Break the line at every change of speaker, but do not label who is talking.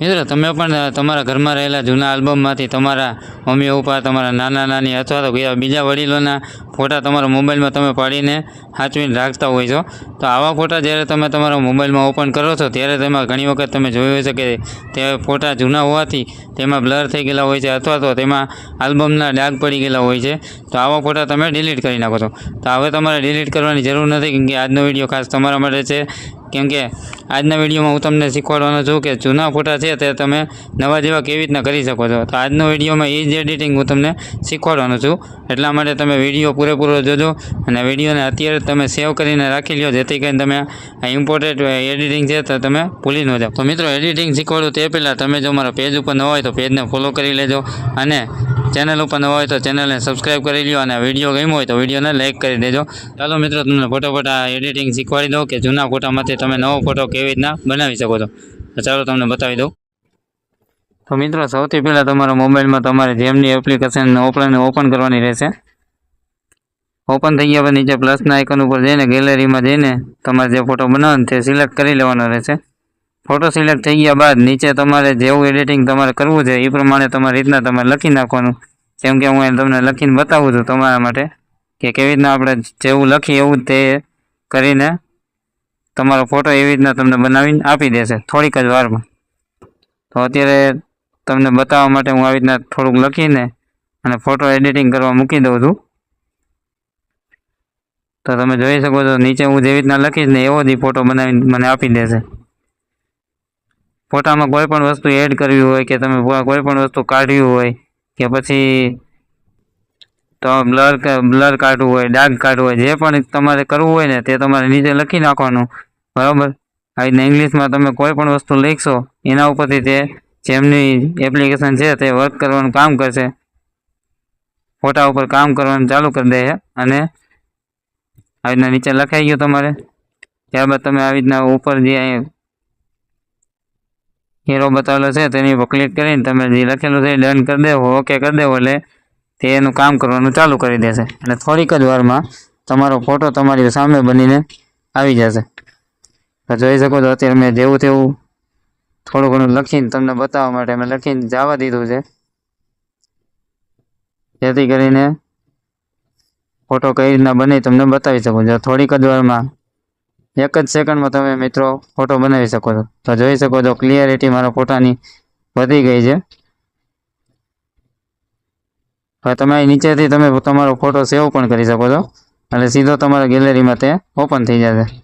મિત્રો, તમે પણ તમારા ઘરમાં રહેલા જૂના આલ્બમમાંથી તમારા મમ્મી પપ્પા, તમારા નાના નાની અથવા તો બીજા- વડીલોના ફોટા તમારા મોબાઈલમાં તમે પાડીને સાચવીને રાખતા હોય છો. તો આવા ફોટા જ્યારે તમે તમારા મોબાઈલમાં ઓપન કરો છો, ત્યારે તેમાં ઘણી વખત તમે જોયું હશે કે તે ફોટા જૂના હોવાથી તેમાં બ્લર થઈ ગયેલા હોય છે અથવા તો તેમાં આલ્બમના ડાઘ પડી ગયેલા હોય છે. તો આવા ફોટા તમે ડિલીટ કરી નાખો છો. તો હવે તમારે ડિલીટ કરવાની જરૂર નથી, કેમ કે આજનો વીડિયો ખાસ તમારા માટે છે. કેમ કે આજના વિડીયોમાં હું તમને શીખવાડવાનો છું કે જૂના ફોટા છે તે તમે નવા જેવા કેવી રીતના કરી શકો છો. તો આજનો વિડીયોમાં એ જ એડિટિંગ હું તમને શીખવાડવાનો છું. એટલા માટે તમે વીડિયો પૂરેપૂરો જોજો. અને વિડીયોને અત્યારે તમે સેવ કરીને રાખી લો જેથી કરીને તમે આ ઇમ્પોર્ટેન્ટ એડિટિંગ છે તો તમે ભૂલી ન જાઓ. તો મિત્રો એડિટિંગ શીખવાડું તે પહેલાં તમે જો મારા પેજ ઉપર ન હોય તો પેજને ફોલો કરી લેજો. અને ચેનલ ઉપર ન હોય તો ચેનલને સબસ્ક્રાઈબ કરી લ્યો. અને વીડિયો ગમ્યો હોય તો વિડીયોને લાઇક કરી દેજો. ચાલો મિત્રો, તમને ફોટોફોટ આ એડિટિંગ શીખવાડી દઉં કે જૂના ફોટામાંથી તમે નવો ફોટો કેવી રીતના બનાવી શકો છો. ચાલો તમને બતાવી દઉં. તો મિત્રો, સૌથી પહેલાં તમારા મોબાઈલમાં તમારે જેમની એપ્લિકેશન ઓપન ઓપન કરવાની રહેશે ઓપન થઈ ગયા પછી નીચે પ્લસના આઇકન ઉપર જઈને ગેલેરીમાં જઈને તમારે જે ફોટો બનાવવાનો તે સિલેક્ટ કરી લેવાનો રહેશે. ફોટો સિલેક્ટ થઈ ગયા બાદ નીચે તમારે જેવું એડિટિંગ તમારે કરવું છે એ પ્રમાણે તમારી રીતના તમારે લખી નાખવાનું. જેમ કે હું તમને લખીને બતાવું છું તમારા માટે કે કેવી રીતના આપણે જેવું લખીએ એવું તે કરીને તમારો ફોટો એવી રીતના તમને બનાવીને આપી દેશે થોડીક જ વારમાં. તો અત્યારે તમને બતાવવા માટે હું આવી રીતના થોડુંક લખીને અને ફોટો એડિટિંગ કરવા મૂકી દઉં છું. તો તમે જોઈ શકો છો, નીચે હું જેવી રીતના લખીશ ને એવો જ ફોટો બનાવીને મને આપી દેશે. ફોટામાં કોઈ પણ વસ્તુ એડ કરવી હોય કે તમે કોઈ પણ વસ્તુ કાઢવી હોય કે પછી તો બ્લર બ્લર કાઢવું હોય, ડાઘ કાઢવું હોય, જે પણ તમારે કરવું હોય ને તે તમારે નીચે લખી નાખવાનું. બરાબર? આવી રીતના ઇંગ્લિશમાં તમે કોઈ પણ વસ્તુ લખશો, એના ઉપરથી તે જેમની એપ્લિકેશન છે તે વર્ક કરવાનું કામ કરશે. ફોટા ઉપર કામ કરવાનું ચાલુ કરી દે અને આવી રીતના નીચે લખાઈ ગયું તમારે. ત્યારબાદ તમે આવી રીતના ઉપર જે હીરો બતાવેલો છે, તેની ઉપર ક્લિક કરીને તમે જે લખેલું છે ડન કરી દેવો ઓકે કરી દેવો એટલે તે એનું કામ કરવાનું ચાલુ કરી દેશે. અને થોડીક જ વારમાં તમારો ફોટો તમારી સામે બનીને આવી જશે. તો જોઈ શકો છો, અત્યારે મેં જેવું તેવું થોડું ઘણું લખીને તમને બતાવવા માટે મેં લખીને જવા દીધું છે. જેથી કરીને ફોટો કઈ રીતના બને તમને બતાવી શકું છું. થોડીક જ વારમાં, એક જ સેકન્ડમાં તમે મિત્રો ફોટો બનાવી શકો છો. તો જોઈ શકો છો, ક્લિયરિટી મારા ફોટાની વધી ગઈ છે. હવે તમે નીચેથી તમે તમારો ફોટો સેવ પણ કરી શકો છો. અને સીધો તમારા ગેલેરીમાં તે ઓપન થઈ જશે.